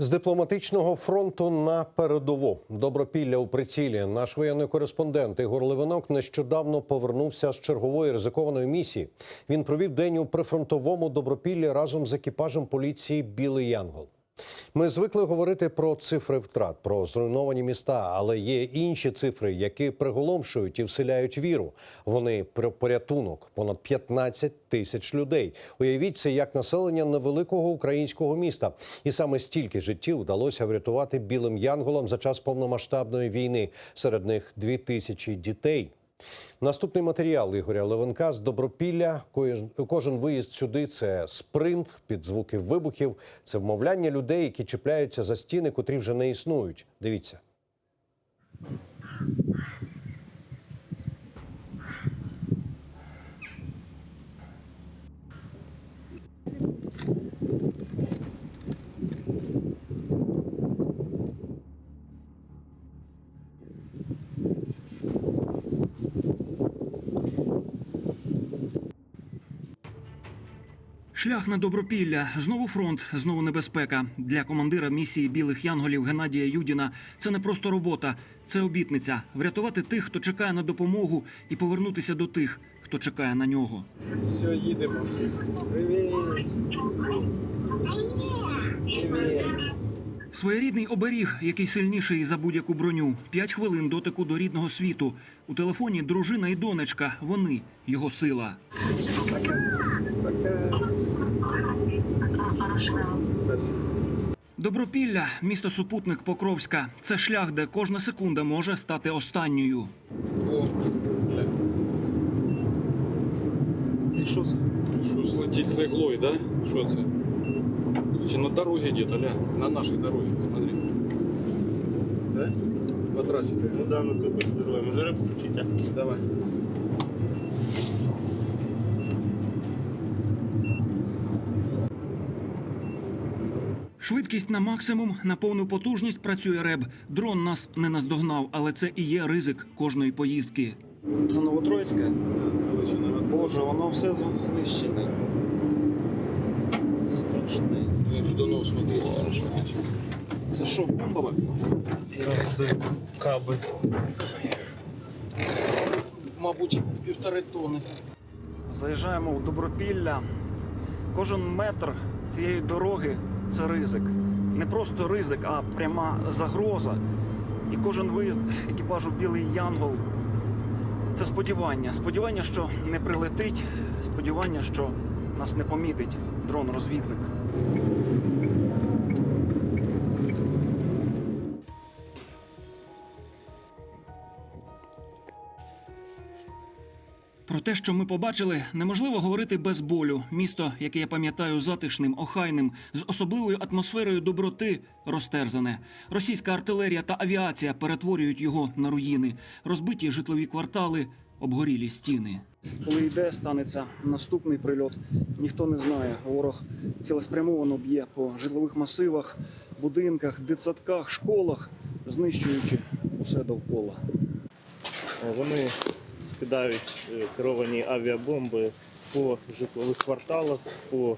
З дипломатичного фронту на передову добропілля у прицілі. Наш воєнний кореспондент Ігор Левинок нещодавно повернувся з чергової ризикованої місії. Він провів день у прифронтовому добропіллі разом з екіпажем поліції Білий Янгол. Ми звикли говорити про цифри втрат, про зруйновані міста, але є інші цифри, які приголомшують і вселяють віру. Вони про порятунок понад 15 тисяч людей. Уявіть це як населення невеликого українського міста, і саме стільки життів вдалося врятувати білим янголам за час повномасштабної війни. Серед них дві тисячі дітей. Наступний матеріал Ігоря Левенка з Добропілля. Кожен, виїзд сюди це спринт під звуки вибухів, це вмовляння людей, які чіпляються за стіни, котрі вже не існують. Дивіться. Шлях на добропілля, знову фронт, знову небезпека для командира місії білих янголів Геннадія Юдіна. Це не просто робота, це обітниця врятувати тих, хто чекає на допомогу, і повернутися до тих, хто чекає на нього. Все, їдемо. Привіт. Привіт. Своєрідний оберіг, який сильніший за будь-яку броню. П'ять хвилин дотику до рідного світу. У телефоні дружина і донечка. Вони його сила. Пока. Добропілля, місто супутник Покровська. Це шлях, де кожна секунда може стати останньою. О, бля. І що це? Що злетить з іглою, да? Що це? Чи на дороге где-то, ля? На нашей дороге, смотри. Да? По трассе Ну да, ну другой. Мы зараз включить. Давай. Швидкість на максимум, на повну потужність працює реб. Дрон нас не наздогнав, але це і є ризик кожної поїздки. Це Новотроїцьке? Це Боже, воно все знищене. Страшне. Жданов смотреть хорошо. Це що, бомба? Це каби. Мабуть, півтори тони. Заїжджаємо в Добропілля. Кожен метр цієї дороги це ризик. Не просто ризик, а пряма загроза. І кожен виїзд екіпажу Білий Янгол це сподівання. Сподівання, що не прилетить, сподівання, що нас не помітить дрон-розвідник. Про те, що ми побачили, неможливо говорити без болю. Місто, яке я пам'ятаю затишним, охайним, з особливою атмосферою доброти, розтерзане. Російська артилерія та авіація перетворюють його на руїни, розбиті житлові квартали, обгорілі стіни. Коли йде, станеться наступний прильот. Ніхто не знає. Ворог цілеспрямовано б'є по житлових масивах, будинках, дитсадках, школах, знищуючи усе довкола. Вони скидають е, керовані авіабомби по житлових кварталах, по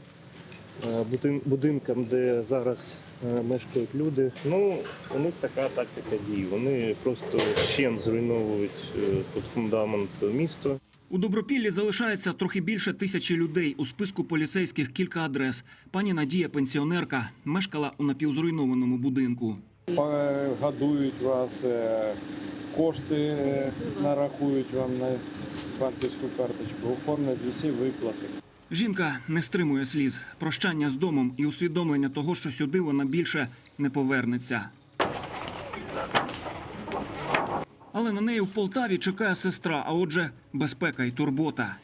е, будинкам, де зараз е, мешкають люди. Ну, у них така тактика дій. Вони просто ще зруйновують тут фундамент міста. У Добропіллі залишається трохи більше тисячі людей. У списку поліцейських кілька адрес. Пані Надія, пенсіонерка, мешкала у напівзруйнованому будинку. годують вас, кошти е, нарахують вам на банківську карточку, оформлять усі виплати. Жінка не стримує сліз, прощання з домом і усвідомлення того, що сюди вона більше не повернеться. Але на неї в Полтаві чекає сестра, а отже, безпека і турбота.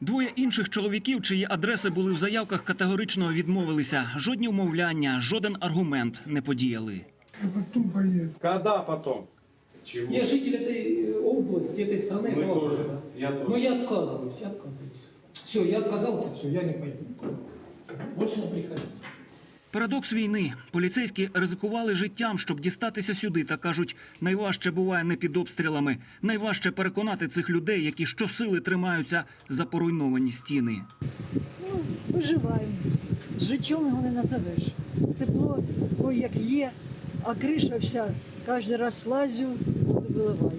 Двоє інших чоловіків, чиї адреси були в заявках, категорично відмовилися. Жодні вмовляння, жоден аргумент не подіяли. Потом поеду. Когда потом? Чего? Я житель этой э, области, этой страны. Мы этого тоже. города. Я тоже. Но я отказываюсь, я отказываюсь. Все, я отказался, все, я не пойду. Больше не приходите. Парадокс війни. Поліцейські ризикували життям, щоб дістатися сюди, та кажуть, найважче буває не під обстрілами. Найважче переконати цих людей, які щосили тримаються за поруйновані стіни. виживаємо. життям його не назовеш. Тепло, ой, як є, а криша вся, кожен раз слазю, воду виливаю.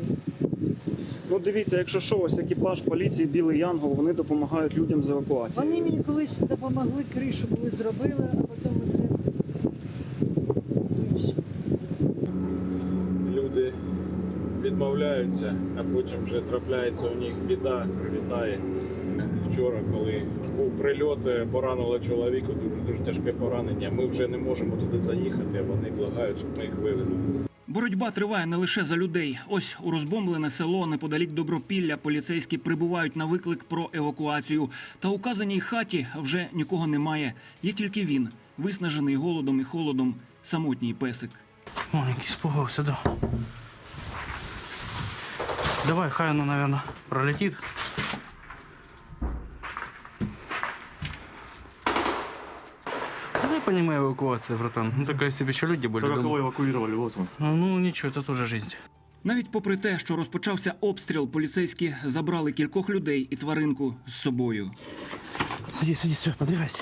Ну дивіться, якщо що, ось екіпаж поліції Білий Янгол, вони допомагають людям з евакуацією. Вони мені колись допомогли, кришу були зробили, а потім оце. Люди відмовляються, а потім вже трапляється у них біда, прилітає. Вчора, коли був прильот, е, поранило чоловіку, дуже дуже тяжке поранення. Ми вже не можемо туди заїхати, а вони благають, щоб ми їх вивезли. Боротьба триває не лише за людей. Ось у розбомблене село неподалік Добропілля поліцейські прибувають на виклик про евакуацію. Та у казаній хаті вже нікого немає. Є тільки він, виснажений голодом і холодом, самотній песик. Маленький, испугался, да. Давай, хай оно, наверное, пролетит. Да я понимаю эвакуация, братан. Ну, только если бы еще люди были. Только дома. кого эвакуировали, вот он. Ну, ну, ничего, это тоже жизнь. Навіть попри те, що розпочався обстріл, поліцейські забрали кількох людей і тваринку з собою. Садись, садись, все, подвигайся.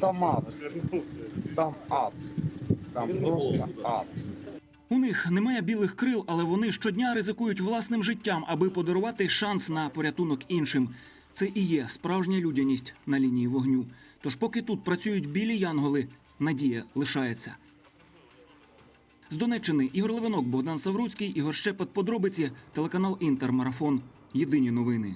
Там ад. Там ад. Там просто ад. У них немає білих крил, але вони щодня ризикують власним життям, аби подарувати шанс на порятунок іншим. Це і є справжня людяність на лінії вогню. Тож, поки тут працюють білі янголи, надія лишається. З Донеччини Ігор Левинок, Богдан Савруцький, Ігор Щепет. Подробиці, телеканал Інтер Марафон. Єдині новини.